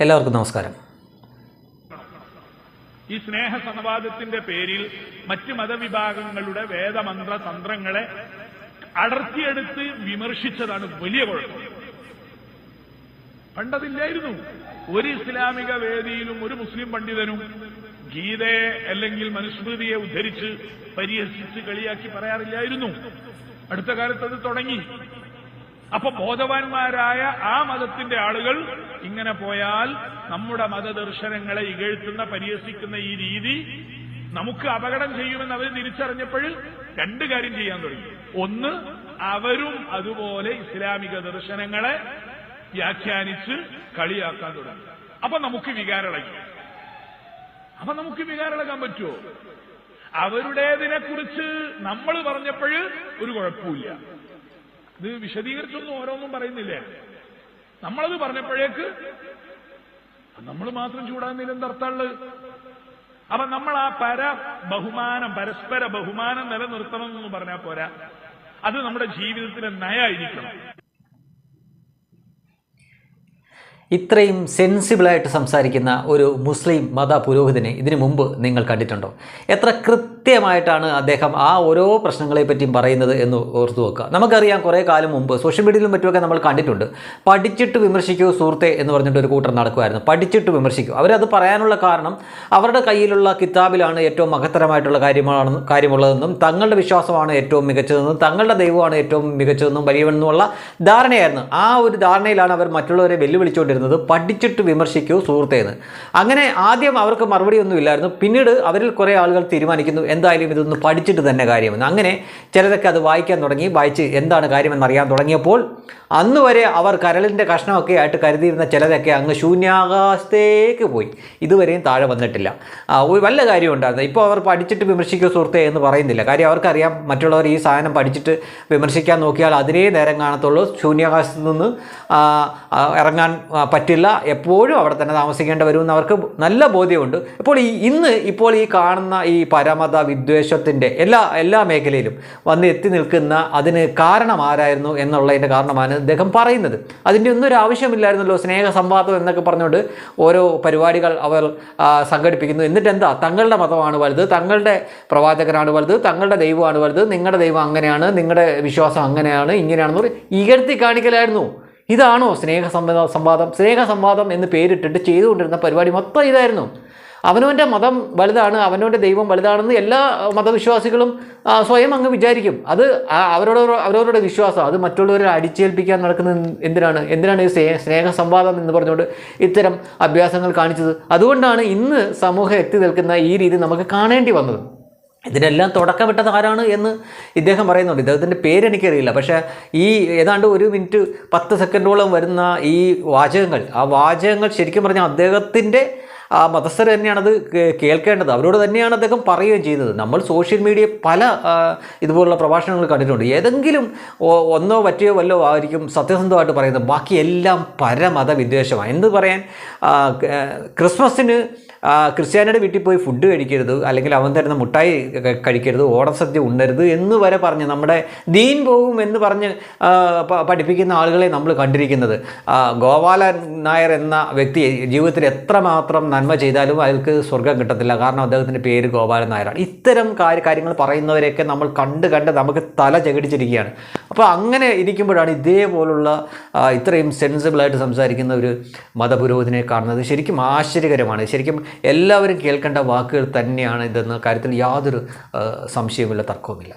എല്ലാവർക്കും നമസ്കാരം. ഈ സ്നേഹ സംവാദത്തിന്റെ പേരിൽ മറ്റ് മതവിഭാഗങ്ങളുടെ വേദമന്ത്ര തന്ത്രങ്ങളെ അടർത്തിയെടുത്ത് വിമർശിച്ചതാണ് വലിയ കുഴപ്പം. പണ്ടതില്ലായിരുന്നു. ഒരു ഇസ്ലാമിക വേദിയിലും ഒരു മുസ്ലിം പണ്ഡിതനും ഗീതയെ അല്ലെങ്കിൽ മനുസ്മൃതിയെ ഉദ്ധരിച്ച് പരിഹസിച്ച് കളിയാക്കി പറയാറില്ലായിരുന്നു. അടുത്ത കാലത്ത് അത് തുടങ്ങി. അപ്പൊ ബോധവാന്മാരായ ആ മതത്തിന്റെ ആളുകൾ ഇങ്ങനെ പോയാൽ നമ്മുടെ മതദർശനങ്ങളെ ഇകഴ്ത്തുന്ന പരിഹസിക്കുന്ന ഈ രീതി നമുക്ക് അപകടം ചെയ്യുമെന്ന് അവർ തിരിച്ചറിഞ്ഞപ്പോൾ രണ്ട് കാര്യം ചെയ്യാൻ തുടങ്ങി. ഒന്ന് അവരും അതുപോലെ ഇസ്ലാമിക ദർശനങ്ങളെ വ്യാഖ്യാനിച്ച് കളിയാക്കാൻ തുടങ്ങി. അപ്പൊ നമുക്ക് വികാരളകി അപ്പൊ നമുക്ക് വികാരളകാൻ പറ്റുമോ? അവരുടേതിനെ കുറിച്ച് നമ്മൾ പറഞ്ഞപ്പോൾ ഒരു കുഴപ്പമില്ല ഇത് വിശദീകരിച്ചൊന്നും ഓരോന്നും പറയുന്നില്ലേ? നമ്മളത് പറഞ്ഞപ്പോഴേക്ക് നമ്മൾ മാത്രം ചൂടാകുന്നതിൽ എന്തർത്ഥമുള്ളത് അപ്പൊ നമ്മൾ ആ പര ബഹുമാനം പരസ്പര ബഹുമാനം നിലനിർത്തണം എന്ന് പറഞ്ഞാൽ പോരാ. അത് നമ്മുടെ ജീവിതത്തിലെ നയായിരിക്കണം. ഇത്രയും സെൻസിബിളായിട്ട് സംസാരിക്കുന്ന ഒരു മുസ്ലിം മത പുരോഹിതനെ ഇതിനു മുമ്പ് നിങ്ങൾ കണ്ടിട്ടുണ്ടോ? എത്ര കൃത്യമായിട്ടാണ് അദ്ദേഹം ആ ഓരോ പ്രശ്നങ്ങളെപ്പറ്റിയും പറയുന്നത് എന്ന് ഓർത്തു വെക്കുക. നമുക്കറിയാം കുറേ കാലം മുമ്പ് സോഷ്യൽ മീഡിയയിലും മറ്റുമൊക്കെ നമ്മൾ കണ്ടിട്ടുണ്ട്. പഠിച്ചിട്ട് വിമർശിക്കൂ സുഹൃത്തെ എന്ന് പറഞ്ഞിട്ട് ഒരു കൂട്ടർ നടക്കുമായിരുന്നു. പഠിച്ചിട്ട് വിമർശിക്കൂ. അവരത് പറയാനുള്ള കാരണം അവരുടെ കയ്യിലുള്ള കിതാബിലാണ് ഏറ്റവും മഹത്തരമായിട്ടുള്ള കാര്യമാണ് കാര്യമുള്ളതെന്നും തങ്ങളുടെ വിശ്വാസമാണ് ഏറ്റവും മികച്ചതെന്നും തങ്ങളുടെ ദൈവമാണ് ഏറ്റവും മികച്ചതെന്നും വലിയവെന്നുമുള്ള ധാരണയായിരുന്നു. ആ ഒരു ധാരണയിലാണ് അവർ മറ്റുള്ളവരെ വെല്ലുവിളിച്ചുകൊണ്ടിരുന്നത്. പഠിച്ചിട്ട് വിമർശിക്കൂ സുഹൃത്തേന്ന്. അങ്ങനെ ആദ്യം അവർക്ക് മറുപടി ഒന്നും ഇല്ലായിരുന്നു പിന്നീട് അവരിൽ കുറേ ആളുകൾ തീരുമാനിക്കുന്നു എന്തായാലും ഇതൊന്ന് പഠിച്ചിട്ട് തന്നെ കാര്യമെന്ന്. അങ്ങനെ ചിലരൊക്കെ അത് വായിക്കാൻ തുടങ്ങി. വായിച്ച് എന്താണ് കാര്യമെന്ന് അറിയാൻ തുടങ്ങിയപ്പോൾ അന്ന് വരെ അവർ കരളിന്റെ കഷ്ണമൊക്കെ ആയിട്ട് കരുതിയിരുന്ന ചിലതൊക്കെ അങ്ങ് ശൂന്യാകാശത്തേക്ക് പോയി. ഇതുവരെയും താഴെ വന്നിട്ടില്ല. വല്ല കാര്യം ഉണ്ടായിരുന്നു. ഇപ്പോൾ അവർ പഠിച്ചിട്ട് വിമർശിക്കുക സുഹൃത്തെ എന്ന് പറയുന്നില്ല. കാര്യം അവർക്കറിയാം മറ്റുള്ളവർ ഈ സാധനം പഠിച്ചിട്ട് വിമർശിക്കാൻ നോക്കിയാൽ അതിനേ നേരം കാണത്തുള്ളൂ. ശൂന്യാകാശത്ത് നിന്ന് ഇറങ്ങാൻ പറ്റില്ല. എപ്പോഴും അവിടെ തന്നെ താമസിക്കേണ്ടി വരുമെന്ന് അവർക്ക് നല്ല ബോധ്യമുണ്ട്. ഇപ്പോൾ ഈ ഇന്ന് ഇപ്പോൾ ഈ കാണുന്ന ഈ പരമത വിദ്വേഷത്തിന്റെ എല്ലാ എല്ലാ മേഖലയിലും വന്ന് എത്തി നിൽക്കുന്ന അതിന് കാരണം ആരായിരുന്നു എന്നുള്ളതിന്റെ കാരണമാണ് അദ്ദേഹം പറയുന്നത്. അതിന്റെ ഒന്നും ഒരു ആവശ്യമില്ലായിരുന്നല്ലോ സ്നേഹ സംവാദം എന്നൊക്കെ പറഞ്ഞുകൊണ്ട് ഓരോ പരിപാടികൾ അവർ സംഘടിപ്പിക്കുന്നു. എന്നിട്ട് എന്താ? തങ്ങളുടെ മതമാണ് വലുത് തങ്ങളുടെ പ്രവാചകനാണ് വലുത് തങ്ങളുടെ ദൈവമാണ് വലുത് നിങ്ങളുടെ ദൈവം അങ്ങനെയാണ് നിങ്ങളുടെ വിശ്വാസം അങ്ങനെയാണ് ഇങ്ങനെയാണെന്ന് പറഞ്ഞ് ഇകഴ്ത്തി കാണിക്കലായിരുന്നു. ഇതാണോ സ്നേഹ സംവാദ? സ്നേഹ സംവാദം എന്ന് പേരിട്ടിട്ട് ചെയ്തുകൊണ്ടിരുന്ന പരിപാടി മൊത്തം ഇതായിരുന്നു. അവനവന്റെ മതം വലുതാണ് അവനവന്റെ ദൈവം വലുതാണെന്ന് എല്ലാ മതവിശ്വാസികളും സ്വയം അങ്ങ് വിചാരിക്കും. അത് അവരോട് അവരവരുടെ വിശ്വാസം. അത് മറ്റുള്ളവരെ അടിച്ചേൽപ്പിക്കാൻ നടക്കുന്ന എന്തിനാണ്? എന്തിനാണ് ഈ സ്നേഹ സ്നേഹ സംവാദം എന്ന് പറഞ്ഞുകൊണ്ട് ഇത്തരം അഭ്യാസങ്ങൾ കാണിച്ചത്? അതുകൊണ്ടാണ് ഇന്ന് സമൂഹം എത്തി നിൽക്കുന്ന ഈ രീതി നമുക്ക് കാണേണ്ടി വന്നത്. ഇതിനെല്ലാം തുടക്കമിട്ടത് ആരാണ് എന്ന് ഇദ്ദേഹം പറയുന്നുണ്ട്. ഇദ്ദേഹത്തിന്റെ പേരെനിക്കറിയില്ല പക്ഷേ ഈ ഏതാണ്ട് ഒരു മിനിറ്റ് പത്ത് സെക്കൻഡോളം വരുന്ന ഈ വാചകങ്ങൾ ആ വാചകങ്ങൾ ശരിക്കും പറഞ്ഞാൽ അദ്ദേഹത്തിന്റെ ആ മതസ്ഥർ തന്നെയാണത് കേൾക്കേണ്ടത്. അവരോട് തന്നെയാണ് അദ്ദേഹം പറയുകയും ചെയ്യുന്നത്. നമ്മൾ സോഷ്യൽ മീഡിയ പല ഇതുപോലുള്ള പ്രഭാഷണങ്ങൾ കണ്ടിട്ടുണ്ട്. ഏതെങ്കിലും ഒന്നോ പറ്റിയോ വല്ലോ ആയിരിക്കും സത്യസന്ധമായിട്ട് പറയുന്നത്. ബാക്കി എല്ലാം പരമത വിദ്വേഷമാണ് എന്ത് പറയാൻ ക്രിസ്മസിന് ക്രിസ്ത്യാനിയുടെ വീട്ടിൽ പോയി ഫുഡ് കഴിക്കരുത്. അല്ലെങ്കിൽ അവൻ തരുന്ന മുട്ടായി കഴിക്കരുത്. ഓണസദ്യ ഉണ്ണരുത് എന്ന് വരെ പറഞ്ഞ് നമ്മുടെ ദീൻ പോകും എന്ന് പറഞ്ഞ് പഠിപ്പിക്കുന്ന ആളുകളെ നമ്മൾ കണ്ടിരിക്കുന്നത്. ഗോപാലൻ നായർ എന്ന വ്യക്തി ജീവിതത്തിൽ എത്രമാത്രം നന്മ ചെയ്താലും അയാൾക്ക് സ്വർഗം കിട്ടത്തില്ല. കാരണം അദ്ദേഹത്തിന്റെ പേര് ഗോപാലൻ നായരാണ്. ഇത്തരം കാര്യ കാര്യങ്ങൾ പറയുന്നവരെയൊക്കെ നമ്മൾ കണ്ട് കണ്ട് നമുക്ക് തല ചകിടിച്ചിരിക്കുകയാണ്. അപ്പോൾ അങ്ങനെ ഇരിക്കുമ്പോഴാണ് ഇതേപോലുള്ള ഇത്രയും സെൻസിബിളായിട്ട് സംസാരിക്കുന്ന ഒരു മതപുരോഹിതനെ കാണുന്നത്. ശരിക്കും ആശ്ചര്യകരമാണ്. ശരിക്കും എല്ലാവരും കേൾക്കേണ്ട വാക്കുകൾ തന്നെയാണ് ഇതെന്ന കാര്യത്തിൽ യാതൊരു സംശയവുമില്ല തർക്കവുമില്ല.